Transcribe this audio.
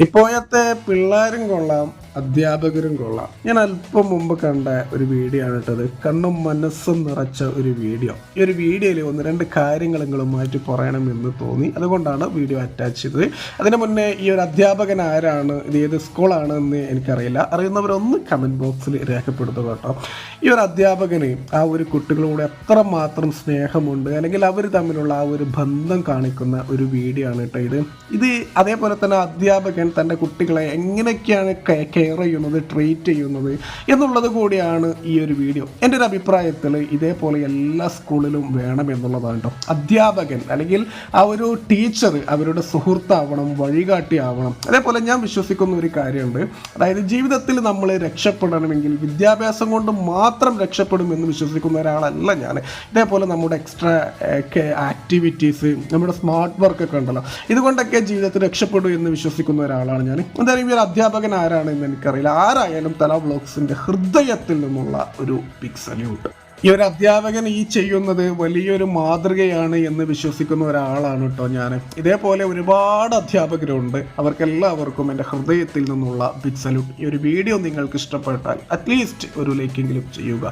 ഇപ്പോഴത്തെ പിള്ളേരും കൊള്ളാം. അധ്യാപകരും കൊള്ളാം. ഞാൻ അല്പം മുമ്പ് കണ്ട ഒരു വീഡിയോ ആണ് ഇട്ടത് കണ്ണും മനസ്സും നിറച്ച ഒരു വീഡിയോ. ഈ ഒരു വീഡിയോയിൽ ഒന്ന് രണ്ട് കാര്യങ്ങൾ നിങ്ങളുമായിട്ട് പറയണമെന്ന് തോന്നി. അതുകൊണ്ടാണ് വീഡിയോ അറ്റാച്ച് ചെയ്തത്. അതിന് മുന്നേ ഈ ഒരു അധ്യാപകൻ ആരാണ്? ഇത് ഏത് സ്കൂളാണ് എന്ന് എനിക്കറിയില്ല. അറിയുന്നവരൊന്ന് കമന്റ് ബോക്സിൽ രേഖപ്പെടുത്തുക കേട്ടോ. ഈ ഒരു അധ്യാപകന് ആ ഒരു കുട്ടികളോട് എത്രമാത്രം സ്നേഹമുണ്ട്? അല്ലെങ്കിൽ അവർ തമ്മിലുള്ള ആ ഒരു ബന്ധം കാണിക്കുന്ന ഒരു വീഡിയോ ആണ് കേട്ടോ ഇത്. ഇത് അതേപോലെ തന്നെ അധ്യാപകൻ തന്റെ കുട്ടികളെ എങ്ങനെയൊക്കെയാണ് കെയർ ചെയ്യുന്നത് ട്രീറ്റ് ചെയ്യുന്നത് എന്നുള്ളത് കൂടിയാണ് ഈ ഒരു വീഡിയോ. എന്റെ ഒരു അഭിപ്രായത്തിൽ ഇതേപോലെ എല്ലാ സ്കൂളിലും വേണം എന്നുള്ളതാണ് കേട്ടോ അധ്യാപകൻ അല്ലെങ്കിൽ ആ ഒരു ടീച്ചർ അവരുടെ സുഹൃത്താവണം വഴികാട്ടിയാവണം. അതേപോലെ ഞാൻ വിശ്വസിക്കുന്ന ഒരു കാര്യമുണ്ട്. അതായത് ജീവിതത്തിൽ നമ്മൾ രക്ഷപ്പെടണമെങ്കിൽ വിദ്യാഭ്യാസം കൊണ്ട് മാത്രം രക്ഷപ്പെടും എന്ന് വിശ്വസിക്കുന്ന ഒരാളല്ല ഞാൻ. ഇതേപോലെ നമ്മുടെ എക്സ്ട്രാ ആക്ടിവിറ്റീസ് നമ്മുടെ സ്മാർട്ട് വർക്ക് ഒക്കെ ഉണ്ടല്ലോ. ഇതുകൊണ്ടൊക്കെ ജീവിതത്തിൽ രക്ഷപ്പെടും എന്ന് വിശ്വസിക്കുന്ന ഒരാളാണ് ഞാൻ. എന്തായാലും ഈ ഒരു അധ്യാപകൻ ആരാണ് എന്ന് എനിക്കറിയില്ല. ആരായാലും തല ബ്ലോക്സിന്റെ ഹൃദയത്തിൽ നിന്നുള്ള ഒരു ബിഗ് സല്യൂട്ട് ഈ ഒരു അധ്യാപകൻ ഈ ചെയ്യുന്നത് വലിയൊരു മാതൃകയാണ് എന്ന് വിശ്വസിക്കുന്ന ഒരാളാണ് കേട്ടോ ഞാൻ ഇതേപോലെ ഒരുപാട് അധ്യാപകരുണ്ട്. അവർക്കെല്ലാവർക്കും എന്റെ ഹൃദയത്തിൽ നിന്നുള്ള ബിഗ് സല്യൂട്ട് ഈ ഒരു വീഡിയോ നിങ്ങൾക്ക് ഇഷ്ടപ്പെട്ടാൽ അറ്റ്ലീസ്റ്റ് ഒരു ലൈക്കെങ്കിലും ചെയ്യുക.